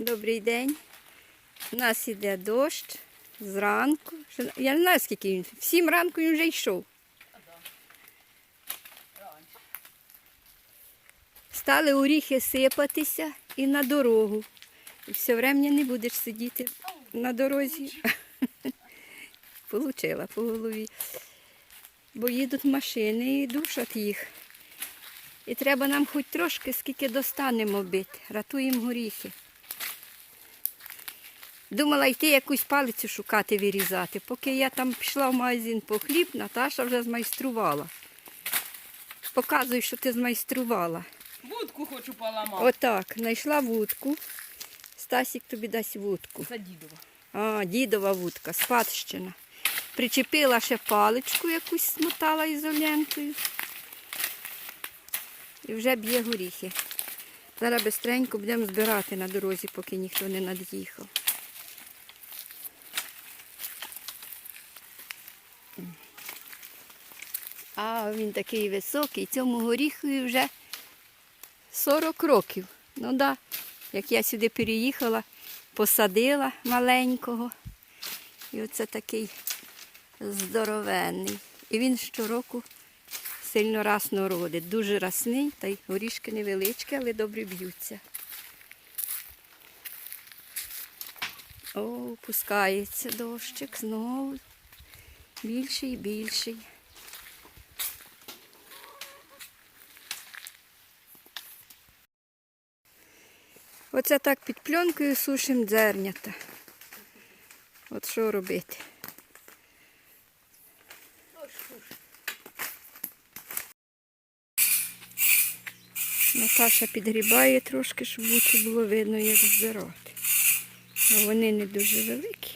Добрий день. У нас іде дощ зранку. Я не знаю, скільки він. В сім ранку він вже йшов. Стали оріхи сипатися і на дорогу. І все врем'я не будеш сидіти на дорозі. Получила по голові. Бо їдуть машини і душать їх. І треба нам хоч трошки, скільки достанемо бити. Ратуємо горіхи. Думала йти якусь палицю шукати, вирізати. Поки я там пішла в магазин по хліб, Наташа вже змайструвала. Показуй, що ти змайструвала. Вудку хочу поламати. Отак, знайшла вудку. Стасік тобі дасть вудку. Це дідова. А, дідова вудка, спадщина. Причепила ще паличку якусь смотала ізолентою. І вже б'є горіхи. Зараз бистренько будемо збирати на дорозі, поки ніхто не над'їхав. А він такий високий, цьому горіхові вже 40 років. Ну да, як я сюди переїхала, посадила маленького. І оце такий здоровенний. І він щороку сильно расно родить. Дуже расний, та й горішки невеличкі, але добре б'ються. О, пускається дощик знову. Більший і більший. Оце так під пленкою сушимо дзернята. От що робити? Наташа підгрібає трошки, щоб лучше було видно, як збирати. Бо вони не дуже великі.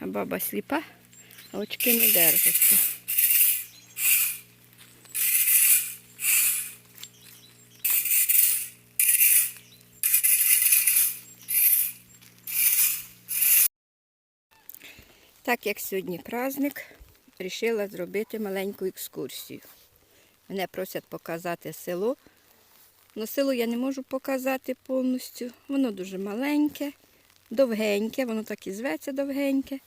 А баба сліпа, а очки не держаться. Так як сьогодні праздник, вирішила зробити маленьку екскурсію. Мене просять показати село. Ну, село я не можу показати повністю. Воно дуже маленьке, довгеньке, воно так і зветься довгеньке.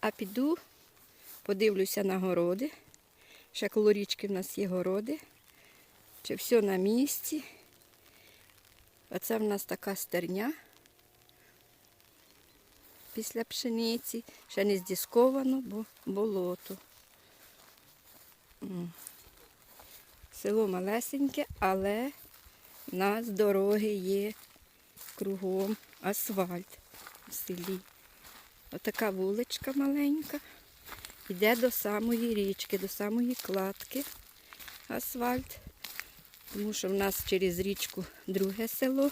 А піду, подивлюся на городи. Ще коло річки в нас є городи. Чи все на місці. Оце в нас така стерня після пшениці. Ще не здісковано, бо болото. Село малесеньке, але в нас дороги є кругом асфальт в селі. Отака вуличка маленька. Йде до самої річки, до самої кладки асфальт. Тому що в нас через річку друге село.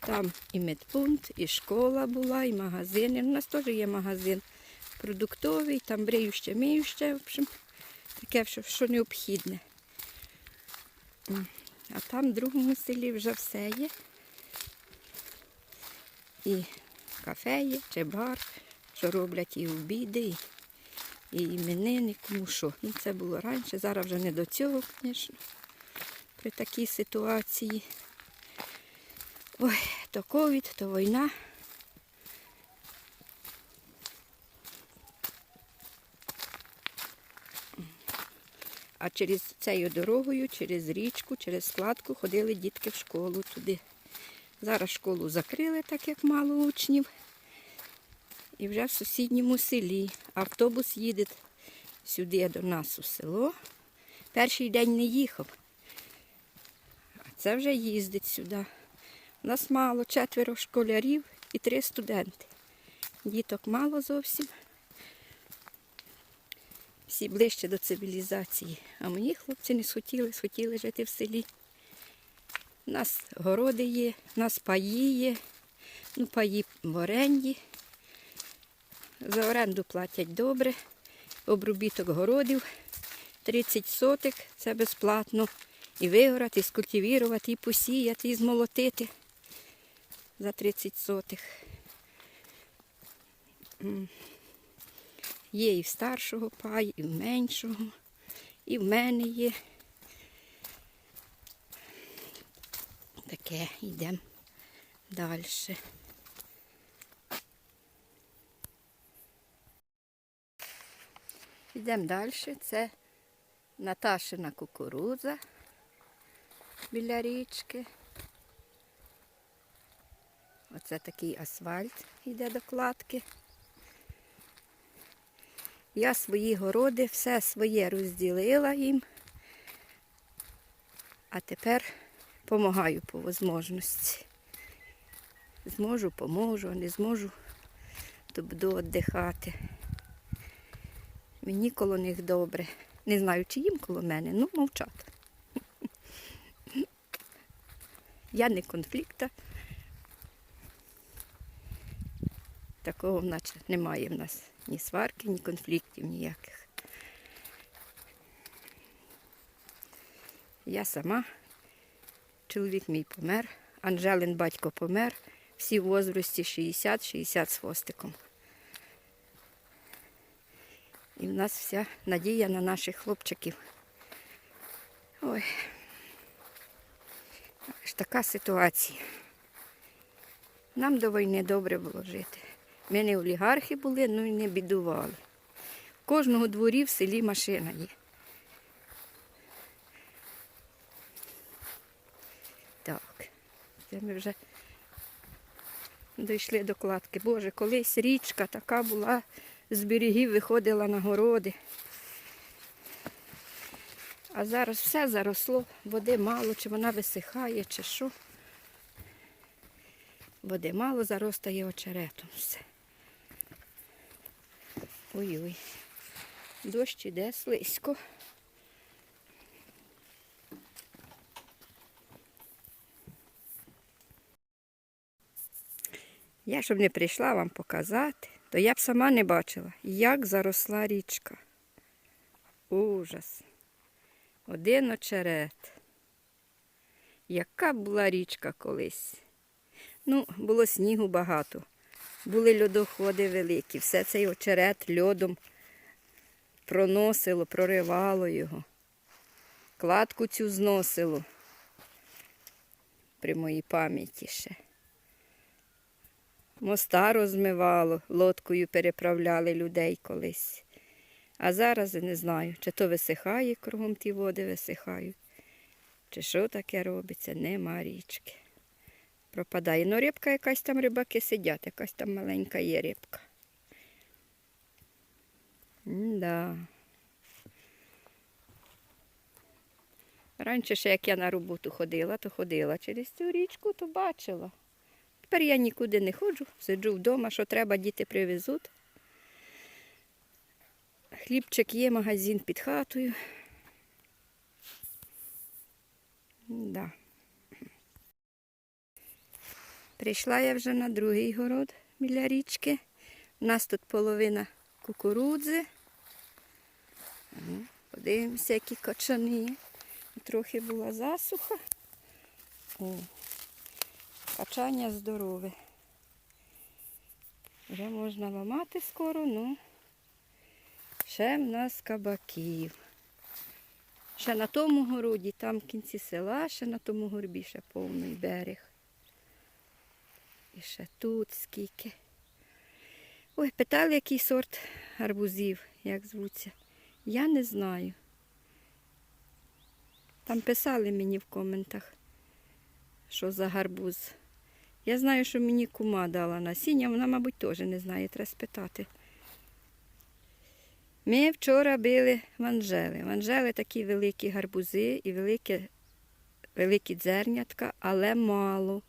Там і медпункт, і школа була, і магазини. У нас теж є магазин продуктовий, там бриюще, миюще, в общем, таке, що, що необхідне. А там в другому селі вже все є. І кафе є, чи бар, що роблять і обіди, і, і іменини, кому що. Ну, це було раніше, зараз вже не до цього, звісно, при такій ситуації. Ой, то ковід, то війна. А через цією дорогою, через річку, через складку ходили дітки в школу туди. Зараз школу закрили, так як мало учнів. І вже в сусідньому селі автобус їде сюди до нас у село. Перший день не їхав, а це вже їздить сюди. Нас мало, четверо школярів і три студенти. Діток мало зовсім. Всі ближче до цивілізації. А мої хлопці не схотіли, схотіли жити в селі. У нас городи є, у нас паї є, ну, паї в оренді. За оренду платять добре. Обробіток городів 30 сотик це безплатно. І вигорати, і скультивірувати, і посіяти, і змолотити за 30 сотих. Є і в старшого паю, і в меншого, і в мене є. Таке, йдемо далі. Йдемо далі. Це Наташина кукурудза біля річки. Оце такий асфальт йде до кладки. Я свої городи, все своє розділила їм, а тепер допомагаю по можливості. Зможу, поможу, а не зможу, то буду віддихати. Мені коло них добре. Не знаю, чи їм коло мене, ну мовчати. Я не конфлікта. Такого наче немає в нас ні сварки, ні конфліктів ніяких. Я сама, чоловік мій помер, Анжелин батько помер, всі в возрасті 60-60 з хвостиком. І в нас вся надія на наших хлопчиків. Ой. Аж така ситуація. Нам до війни добре було жити. Ми не олігархи були, ну і не бідували. Кожного дворі в селі машина є. Так, це ми вже дійшли до кладки. Боже, колись річка така була, з берегів виходила на городи. А зараз все заросло, води мало, чи вона висихає, чи що. Води мало, заростає очеретом все. Ой-ой. Дощ іде слизько. Я, щоб не прийшла вам показати, то я б сама не бачила, як заросла річка. Ужас. Один очерет. Яка була річка колись? Ну, було снігу багато. Були льодоходи великі. Все цей очерет льодом проносило, проривало його. Кладку цю зносило при моїй пам'яті ще. Моста розмивало, лодкою переправляли людей колись. А зараз я не знаю, чи то висихає кругом ті води висихають, чи що таке робиться, нема річки. Пропадає. Ну, рибка якась там рибаки сидять, якась там маленька є рибка. Да. Раніше ще як я на роботу ходила, то ходила через цю річку, то бачила. Тепер я нікуди не ходжу, сиджу вдома, що треба, діти привезуть. Хлібчик є, магазин під хатою. Да. Прийшла я вже на другий город біля річки. У нас тут половина кукурудзи. Подивимося, які качани. Трохи була засуха. О, качання здорове. Вже можна ламати скоро, ну ще в нас кабаків. Ще на тому городі, там в кінці села, ще на тому горбі ще повний берег. І ще тут скільки. Ой, питали, який сорт гарбузів, як звуться. Я не знаю. Там писали мені в коментах, що за гарбуз. Я знаю, що мені кума дала насіння, вона, мабуть, теж не знає, треба спитати. Ми вчора били ванжели. Ванжели такі великі гарбузи і великі, великі дзернятка, але мало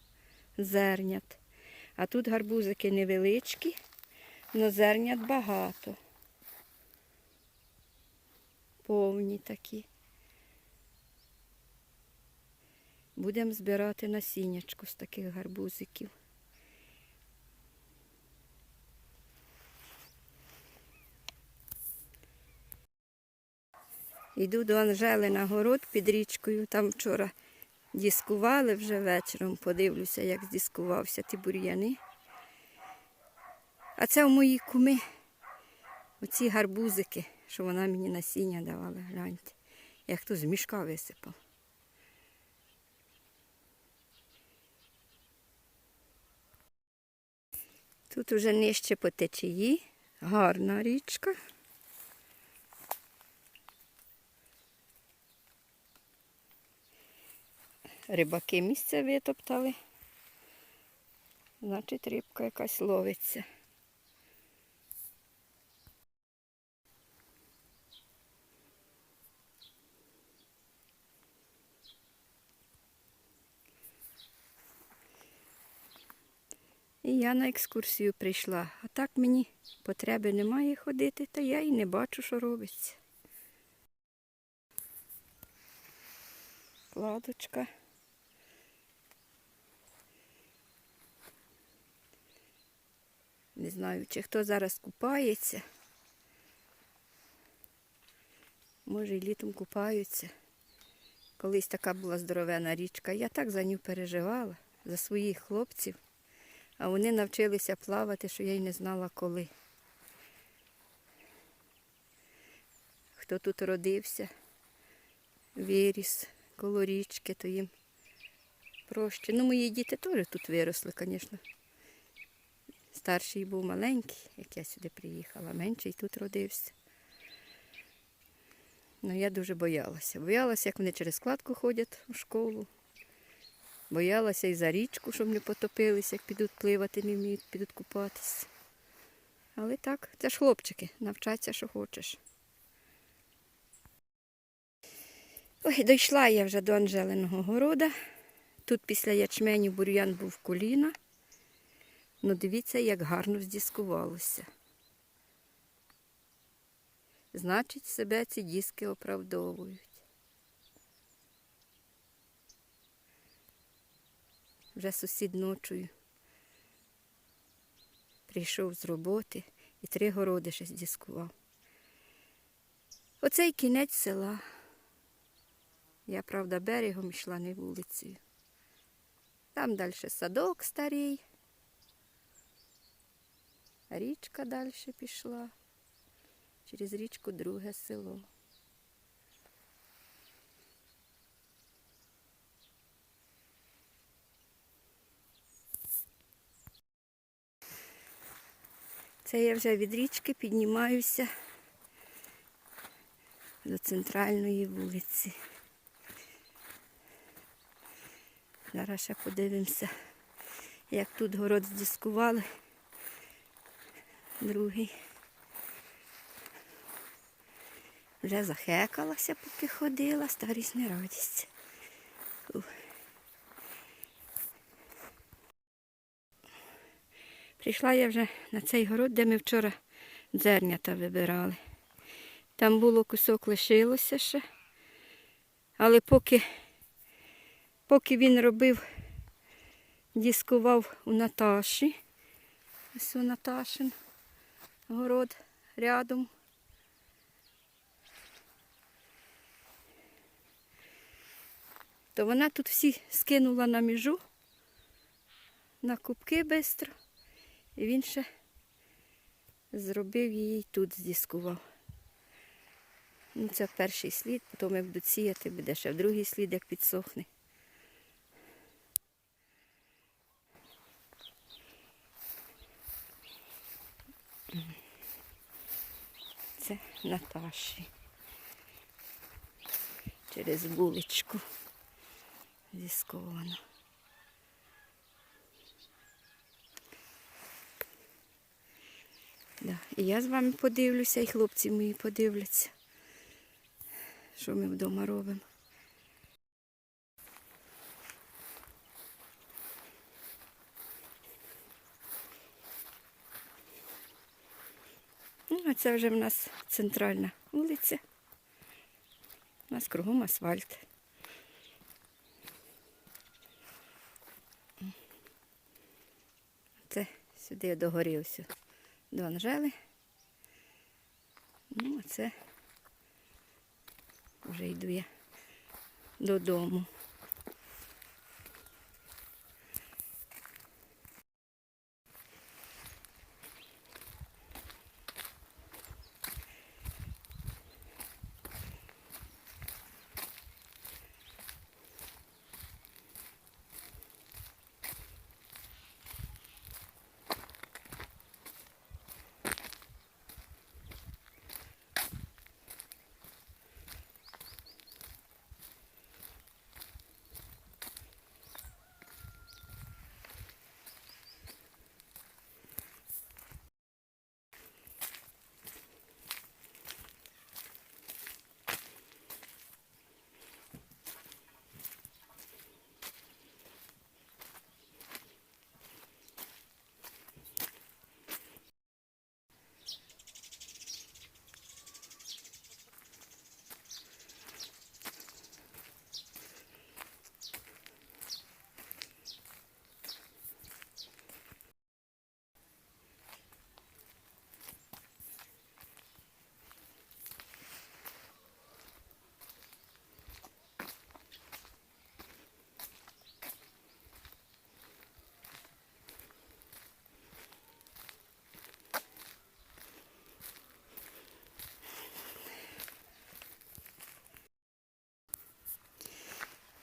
зернят. А тут гарбузики невеличкі, але зернят багато. Повні такі. Будемо збирати насіннячко з таких гарбузиків. Йду до Анжели на город під річкою. Там вчора Діскували вже вечором, подивлюся, як здіскувався ті бур'яни. А це у моїй куми оці гарбузики, що вона мені насіння давала, гляньте. Як хто з мішка висипав. Тут уже нижче по течії, гарна річка. Рибаки місце витоптали. Значить, рибка якась ловиться. І я на екскурсію прийшла. А так мені потреби немає ходити, та я і не бачу, що робиться. Кладочка. Не знаю, чи хто зараз купається. Може, і літом купаються. Колись така була здоровена річка. Я так за ню переживала, за своїх хлопців. А вони навчилися плавати, що я й не знала коли. Хто тут родився, виріс коло річки, то їм проще. Ну, мої діти теж тут виросли, звісно. Старший був маленький, як я сюди приїхала, менший тут родився. Ну, я дуже боялася. Боялася, як вони через складку ходять у школу. Боялася і за річку, щоб не потопилися, як підуть пливати, не вміють, підуть купатися. Але так, це ж хлопчики, навчаться, що хочеш. Ой, дійшла я вже до Анжелиного города. Тут після ячменю бур'ян був коліна. Ну, дивіться, як гарно здіскувалося. Значить, себе ці диски оправдовують. Вже сусід ночою прийшов з роботи і три городи ще здіскував. Оцей кінець села. Я, правда, берегом йшла не вулицею. Там далі садок старий. Річка далі пішла. Через річку друге село. Це я вже від річки піднімаюся до центральної вулиці. Зараз ще подивимося, як тут город здіскували. Другий. Вже захекалася, поки ходила, старість не радість. Ух. Прийшла я вже на цей город, де ми вчора дзернята вибирали. Там було кусок лишилося ще. Але поки, поки він робив, дискував у Наташі, ось у Наташин город рядом. То вона тут всі скинула на міжу, на кубки швидко. І він ще зробив її тут, здіскував. Ну, це перший слід, потім як будуть сіяти, буде ще в другий слід, як підсохне. Це Наташі. Через вуличку зісковано. Да. І я з вами подивлюся, і хлопці мої подивляться, що ми вдома робимо. Це вже в нас центральна вулиця. У нас кругом асфальт. Це сюди я догорівся до Анжели. Ну, а це вже йду я додому.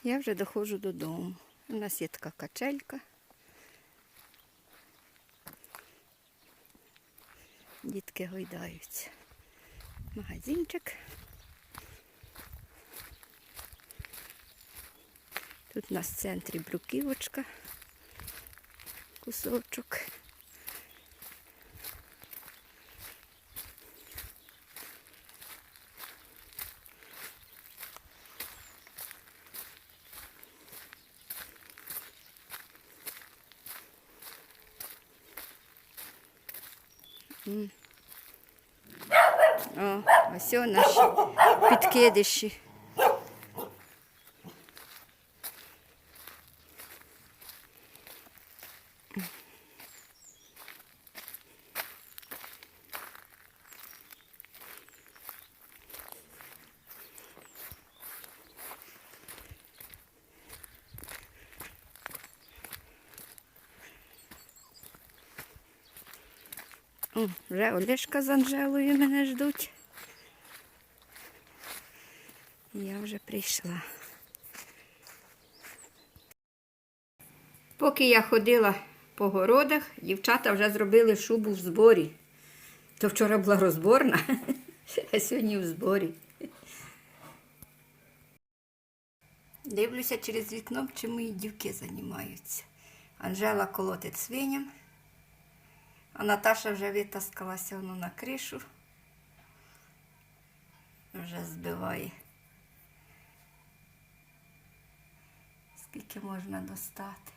Я вже доходжу додому. У нас є така качелька. Дітки гойдаються. Магазинчик. Тут у нас в центрі бруківочка. Кусочок. О, ось наші підкидиші. О, вже Олешка з Анжелою мене ждуть. Я вже прийшла. Поки я ходила по городах, дівчата вже зробили шубу в зборі. То вчора була розборна, а сьогодні в зборі. Дивлюся через вікно, чим мої дівки займаються. Анжела колотить свиням. А Наташа вже витаскалася на кришу. Вже збиває. Скільки можна достати.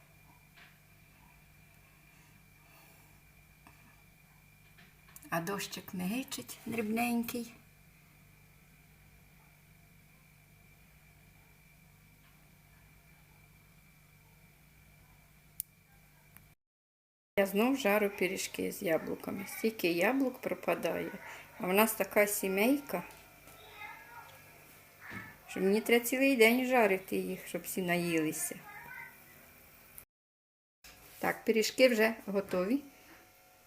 А дощик мигичить дрібненький. Я знов жару пиріжки з яблуками. Стільки яблук пропадає. А в нас така сімейка, що мені треба цілий день жарити їх, щоб всі наїлися. Так, пиріжки вже готові.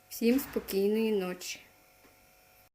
Всім спокійної ночі.